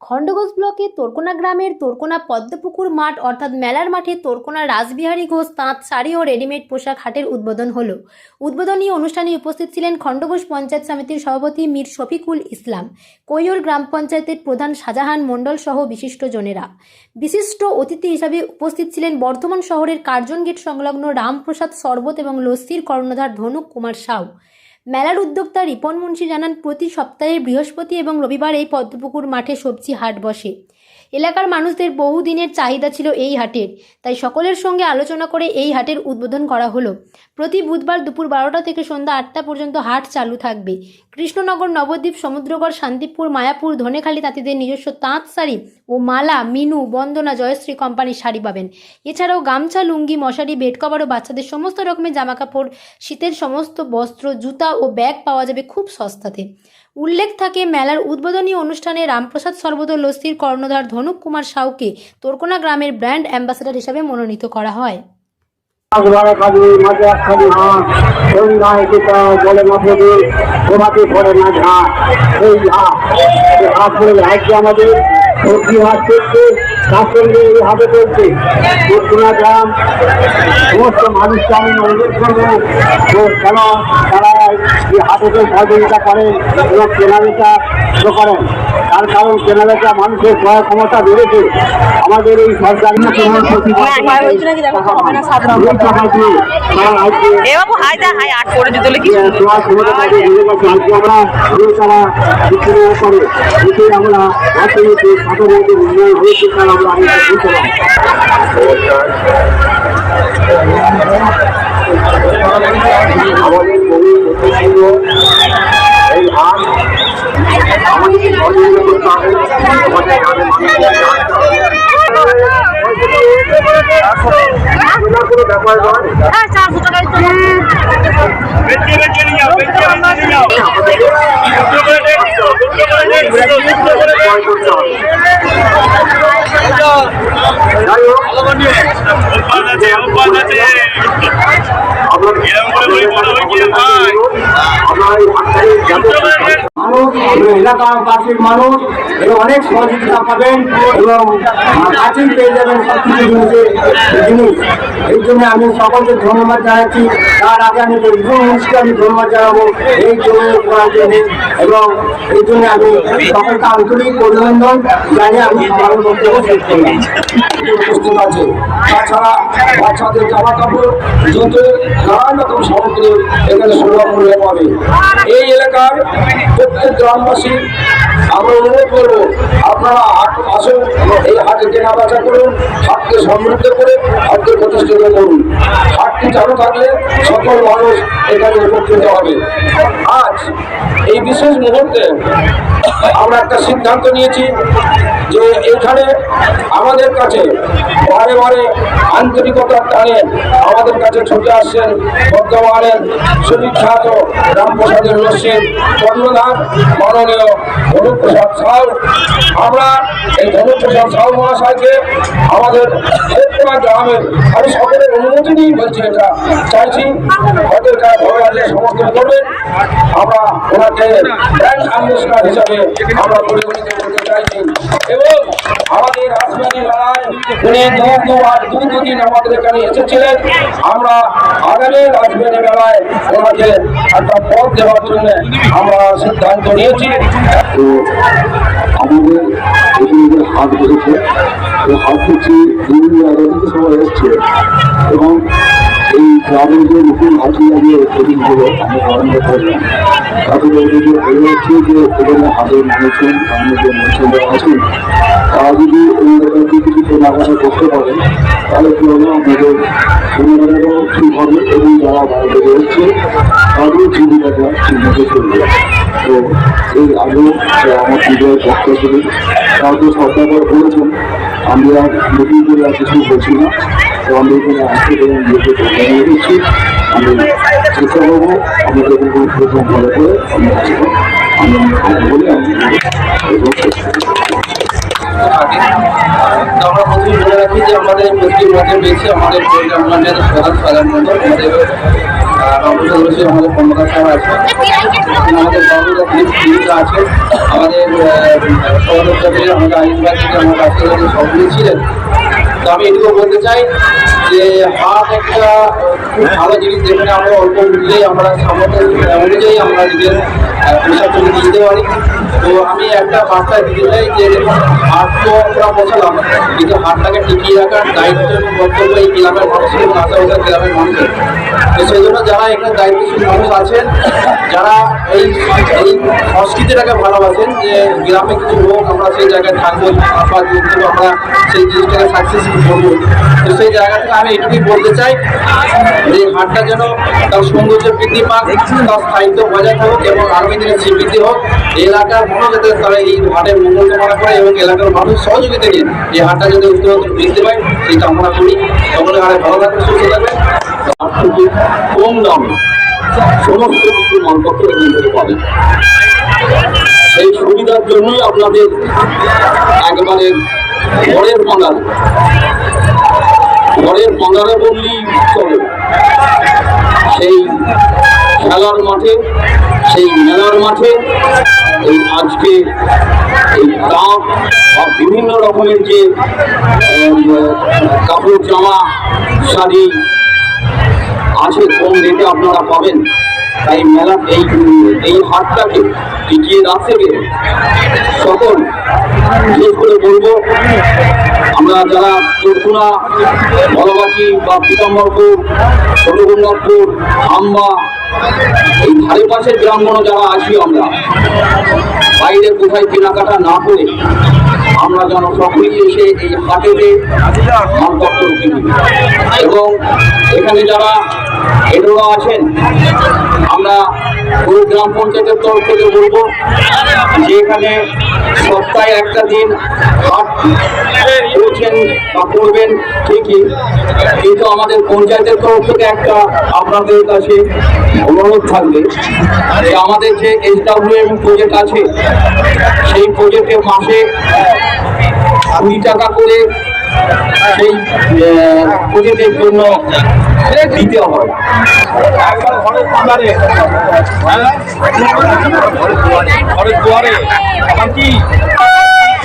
খণ্ডঘোষ ব্লকের তোরকোনা গ্রামের তোরকোনা পদ্মপুকুর মাঠ অর্থাৎ মেলার মাঠে তোরকোনা রাসবিহারী ঘোষ তাঁত শাড়ি ও রেডিমেড পোশাক হাটের উদ্বোধন হলো। উদ্বোধনী অনুষ্ঠানে উপস্থিত ছিলেন খণ্ডঘোষ পঞ্চায়েত সমিতির সভাপতি মীর শফিকুল ইসলাম, কৈয়র গ্রাম পঞ্চায়েতের প্রধান শাহজাহান মণ্ডল সহ বিশিষ্ট জনেরা। বিশিষ্ট অতিথি হিসাবে উপস্থিত ছিলেন বর্ধমান শহরের কার্জন গেট সংলগ্ন রামপ্রসাদ শরবত এবং লস্যির কর্ণধার ধনুক কুমার সাউ। মেলার উদ্যোক্তা রিপন মুন্সি জানান, প্রতি সপ্তাহে বৃহস্পতি এবং রবিবার এই পদ্মপুকুর মাঠে সবজি হাট বসে। এলাকার মানুষদের বহুদিনের চাহিদা ছিল এই হাটের, তাই সকলের সঙ্গে আলোচনা করে এই হাটের উদ্বোধন করা হলো। প্রতি বুধবার দুপুর বারোটা থেকে সন্ধ্যা আটটা পর্যন্ত হাট চালু থাকবে। কৃষ্ণনগর, নবদ্বীপ, সমুদ্রগড়, শান্তিপুর, মায়াপুর, ধনেখালি তাঁতিদের নিজস্ব তাঁত শাড়ি ও মালা, মিনু, বন্দনা, জয়শ্রী কোম্পানির শাড়ি পাবেন। এছাড়াও গামছা, লুঙ্গি, মশারি, বেড কভার ও বাচ্চাদের সমস্ত রকমের জামাকাপড়, শীতের সমস্ত বস্ত্র, জুতা ও ব্যাগ পাওয়া যাবে খুব সস্তাতে। উল্লেখ থাকে, মেলার উদ্বোধনী অনুষ্ঠানে রামপ্রসাদ সর্বদ লস্যির কর্ণধার ধনুক কুমার সাউকে তোরকোনা গ্রামের ব্র্যান্ড অ্যাম্বাসেডর হিসাবে মনোনীত করা হয়। মানুষকে আমি অনুরোধ করব। কেন তারা এই হাটেতে সহযোগিতা করেন এবং কেনাবেচা করেন তার কারণ কেনাবেচা মানুষের ক্রয় ক্ষমতা বেড়েছে আমাদের এই সরকারি করে আমরা অর্থনৈতিক সাধারণত উন্নয়ন হয়েছে তার আমরা আমি বুঝতে পারি আমাদের বহু ঐতিহ্য করতে হবে যাই হোক পাশের মানুষ এবং অনেক সহযোগিতা পাবেন এবং কাছেই পেয়ে যাবেন সব কিছু জিনিস। এই জন্য আমি সকলকে ধন্যবাদ জানাচ্ছি। তার আগে আমি রিপন মুন্সিকে আমি ধন্যবাদ জানাব এই জন্য করার জন্য এবং এই জন্য আমি সকলকে আন্তরিক অভিনন্দন জানিয়ে আমি আমার বক্তব্য শেষ করলাম। আছে। তাছাড়া বাচ্চাদের জামা কাপড় জুতো নানান রকম সামগ্রী এখানে সুলভ মূল্যে এই এলাকার প্রত্যেক গ্রামবাসী, আমরা অনুরোধ করব, আপনারা হাট আসুন, এই হাটে কেনা বেচা করুন, হাটকে সমৃদ্ধ করে হাটকে প্রতিষ্ঠিত করুন। হাটটি চালু থাকলে সকল মানুষ এখানে উপকৃত হবে। আজ এই বিশেষ মুহূর্তে আমরা একটা সিদ্ধান্ত নিয়েছি যে এখানে আমাদের কাছে বারে বারে আন্তরিকতার টানে আমাদের কাছে ছুটে আসছেন বর্তমানের সুবিখ্যাত রামপ্রসাদের রশ্মির কর্ণধার মাননীয় ধনুপ্রসাদ সাউ আমরা এই ধনুপ্রসাদ সাউ মহাশয়কে আমাদের প্রত্যেকটা গ্রামের আমি সকলের অনুমতি নিয়েই বলছি এটা চাইছি ওদের কাছে ভগবানের সমর্থন করবেন। আমরা ওনাকে ব্র্যান্ড অ্যাম্বাসেডার হিসাবে আমরা এবং আমাদের এসেছিলেন আমরা পথ দেওয়ার জন্য আমরা সিদ্ধান্ত নিয়েছি এই এবং এই গ্রামের যে নতুন হাটিয়া যে প্রতিনিধিগুলো আমি আরম্ভ করলাম তাদের অভিযোগ হচ্ছে যে এখানে হাটের মানুষজন গ্রামের যে মানুষজনরা তারা যদি এই কিছু কেনাকাটা করতে পারে তাহলে কি হলো আমাদের কেনাকাটাও ঠিক হবে এবং যারা বাইরে থেকে এসছে তাদের জীবিকাটা ঠিকমতো চলবে তো এই আগেও আমার বিজয় বক্তব্য ছিলেন তো সরকার বলেছেন আমি আর নতুন করে আর কিছু বলছি না তো আমি এখানে আসতে এবং নিজেকে আমি চেষ্টা করব করে আমি আমরা রাখি যে আমাদের প্রতি মাঠে রয়েছে আমাদের মাঠের প্রধান সাধারণ আমাদের আমাদের রয়েছে আমাদের কর্মকর্তা সাহেব আছে আমাদের গভর্নমেন্ট পুলিশ আছে আমাদের সহযোগিতা আমাদের আইন বিভাগ থেকে আমার কাছে সহযোগী ছিলেন। তো আমি এটুকু বলতে চাই যে হাট একটা খুব ভালো জিনিস যেখানে আমরা অল্প মূল্যে আমরা সামর্থ্য অনুযায়ী আমরা নিজের পেশা চলে দিতে পারি। তো আমি একটা বার্তা দিতে চাই যে হাট তো আমরা বসালাম, কিন্তু হাটটাকে টিকিয়ে রাখার দায়িত্ব এবং কর্তব্য এই গ্রামের মানুষের এবং আশেপাশের গ্রামের মানুষের তো সেই জন্য যারা এখানে দায়িত্বশীল মানুষ আছেন, যারা এই এই সংস্কৃতিটাকে ভালোবাসেন, যে গ্রামে কিছু লোক আমরা সেই জায়গায় থাকব, আমরা সেই জিনিসটাকে সাকসেসফুল তো সেই জায়গা থেকে আমি এটুকুই বলতে চাই যে হাটটা যেন তার সৌন্দর্য বৃদ্ধি পাক, তার স্থায়িত্ব বজায় থাকুক এবং আগামী দিনে স্বীকৃতি হোক। এলাকার মানুষ তারা এই হাটের মঙ্গল কামনা করে এবং এলাকার মানুষ সহযোগিতা নিয়ে এই হাটটা যাতে উত্তরোত্তর বৃদ্ধি পায়, সেই কামনা করি। সকলে হাটে ভালো থাকবে সুস্থ থাকবে কম দামে। সমস্ত কিছু এখান থেকে পাবেন সেই সুবিধার জন্যই আপনাদের একবারে ঘরের বাঙাল ঘরের বাঙালে বললেই চলে। সেই খেলার মাঠে, সেই মেলার মাঠে, এই আজকে এই দাম বা বিভিন্ন রকমের যে কাপড় জামা, শাড়ি আছে কম রেটে আপনারা পাবেন? তাই মেলা, এই এই হাটটাকে টিকিয়ে রাখতে গেলে সকল বিশেষ করে বলব, আমরা যারা চরকুনা বলবাচি বা পীতাম্বরপুর ছোটগঙ্গাপুর আম্বা, এই ধারে পাশের গ্রামগুলো যারা আছি আমরা, বাইরে কোথায় কেনাকাটা না করে আমরা যেন সকলেই এসে এই হাটেতে এবং এখানে যারা এডোরা আছেন, আমরা পুরো গ্রাম পঞ্চায়েতের তরফ থেকে বলব যে এখানে সপ্তাহে একটা দিন হাট করছেন বা করবেন ঠিকই। কিন্তু আমাদের পঞ্চায়েতের তরফ থেকে একটা আপনাদের কাছে অনুরোধ থাকবে যে আমাদের যে এইচ ডাব্লিউ প্রজেক্ট আছে, সেই প্রজেক্টে মাসে কুড়ি টাকা করে সেই প্রজেক্টের জন্য দিতে হয়। ঘরের দুয়ারে। আমার কি?